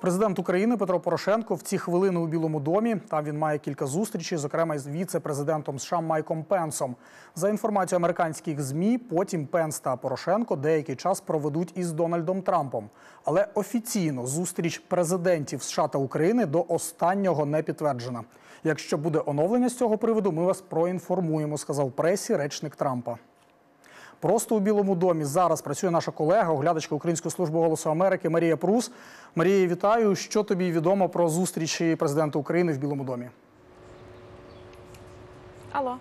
Президент України Петро Порошенко в ці хвилини у Білому домі. Там він має кілька зустрічей, зокрема із віце-президентом США Майком Пенсом. За інформацією американських змі, потім Пенс та Порошенко деякий час проведуть із Дональдом Трампом. Але офіційно зустріч президентів США та України до останнього не підтверджена. Якщо буде оновлення з цього приводу, ми вас проінформуємо, сказав пресі речник Трампа. Просто у Білому домі зараз працює наша колега, оглядачка Української служби голосу Америки Марія Прус. Марія, вітаю. Що тобі відомо про зустрічі президента України в Білому домі? Алло.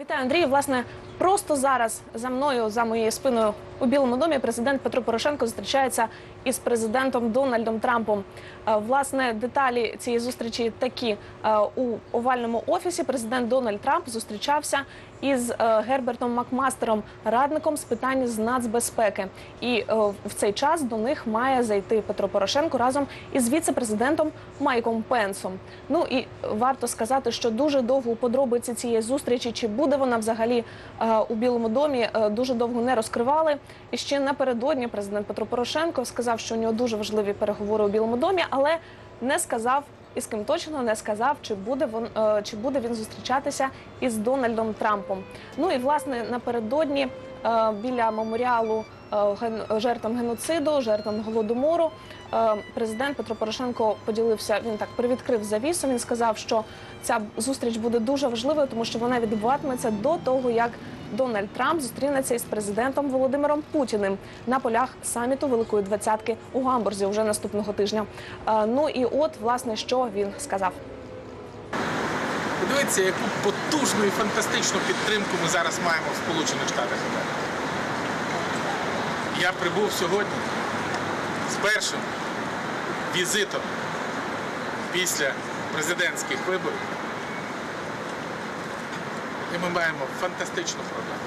Вітаю, Андрій. Власне, просто зараз за мною, за моєю спиною у Білому домі, президент Петро Порошенко зустрічається із президентом Дональдом Трампом. Е, Власне, деталі цієї зустрічі такі Е, у овальному офісі. Президент Дональд Трамп зустрічався із е, Гербертом Макмастером, радником з питань з нацбезпеки. І в цей час до них має зайти Петро Порошенко разом із віце-президентом Майком Пенсом. Ну і варто сказати, що дуже довго у подробиці цієї зустрічі, чи буде вона взагалі е, у Білому домі, е, дуже довго не розкривали. І ще напередодні президент Петро Порошенко сказав, що у нього дуже важливі переговори у Білому домі, але не сказав. І з ким точно не сказав, чи буде вон, е, чи буде він зустрічатися із Дональдом Трампом. Ну і власне напередодні біля меморіалу жертвам геноциду, жертвам голодомору. е, Президент Петро Порошенко поділився. Він так привідкрив завісу. Він сказав, що ця зустріч буде дуже важливою, тому що вона відбуватиметься до того, як Дональд Трамп зустрінеться із президентом Володимиром Путіним на полях саміту Великої Двадцятки у Гамбурзі вже наступного тижня. Е, Ну і от власне що він сказав. Подивіться, яку потужну і фантастичну підтримку ми зараз маємо в Сполучених Штатах Америки. Я прибув сьогодні з першим візитом після президентських виборів. І ми маємо фантастичну проблему.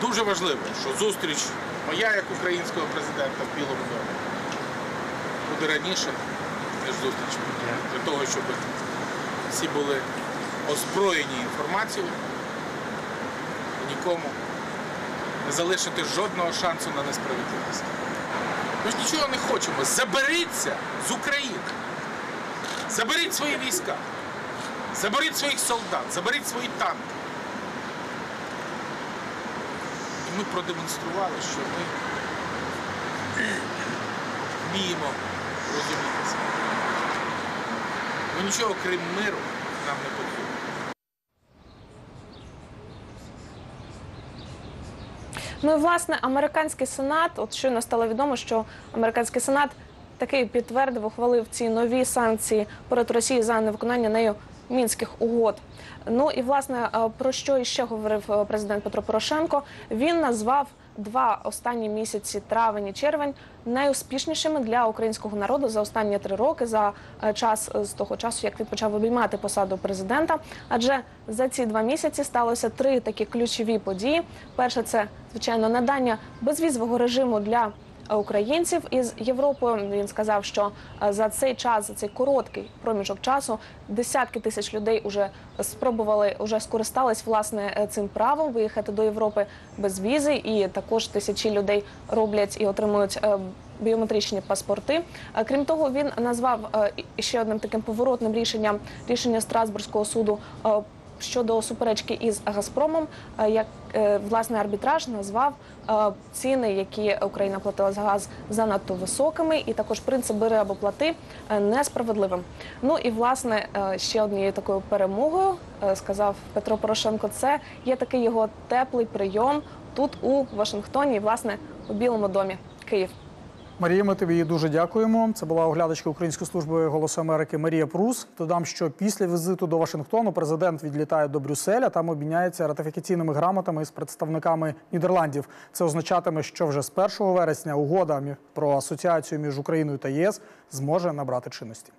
Дуже важливо, що зустріч моя як українського президента в Білому домі буде раніше, ніж зустріч для того, щоб всі були озброєні інформацією, нікому не залишити жодного шансу на несправедливість. Ми ж нічого не хочемо. Заберіться з України. Заберіть свої війська. Заберіть своїх солдат, заберіть свої танки. І ми продемонстрували, що ми вміємо розумітися. Бо нічого крім миру нам не потрібно. Ну і власне американський сенат, от щойно стало відомо, що американський сенат таки підтвердив, ухвалив ці нові санкції проти Росії за невиконання нею мінських угод. Ну і власне е, про що іще говорив е, президент Петро Порошенко? Він назвав два останні місяці травень і червень найуспішнішими для українського народу за останні три роки за е, час з того часу, як він почав обіймати посаду президента. Адже за ці два місяці сталося три такі ключові події. Перше це звичайно надання безвізового режиму для українців із Європою. Він сказав, що е, за цей час, за цей короткий проміжок часу, десятки тисяч людей вже спробували, вже скористались власне е, цим правом виїхати до Європи без візи, і також тисячі людей роблять і отримують. е, Біометричні паспорти. Крім того, він назвав ще одним таким поворотним рішенням рішення Страсбурзького суду щодо суперечки із Газпромом, е, як е, власне арбітраж назвав е, ціни, які Україна платила за газ, занадто високими, і також принцип бери або плати несправедливим. Ну і власне ще однією такою перемогою сказав Петро Порошенко. Це є такий його теплий прийом тут у Вашингтоні, і власне у Білому домі Київ. Марія, ми тобі дуже дякуємо. Це була оглядачка Української служби голосу Америки Марія Прус. Додам, що після візиту до Вашингтону президент відлітає до Брюсселя. Там обміняється ратифікаційними грамотами з представниками Нідерландів. Це означатиме, що вже з 1 вересня угода про асоціацію між Україною та ЄС зможе набрати чинності.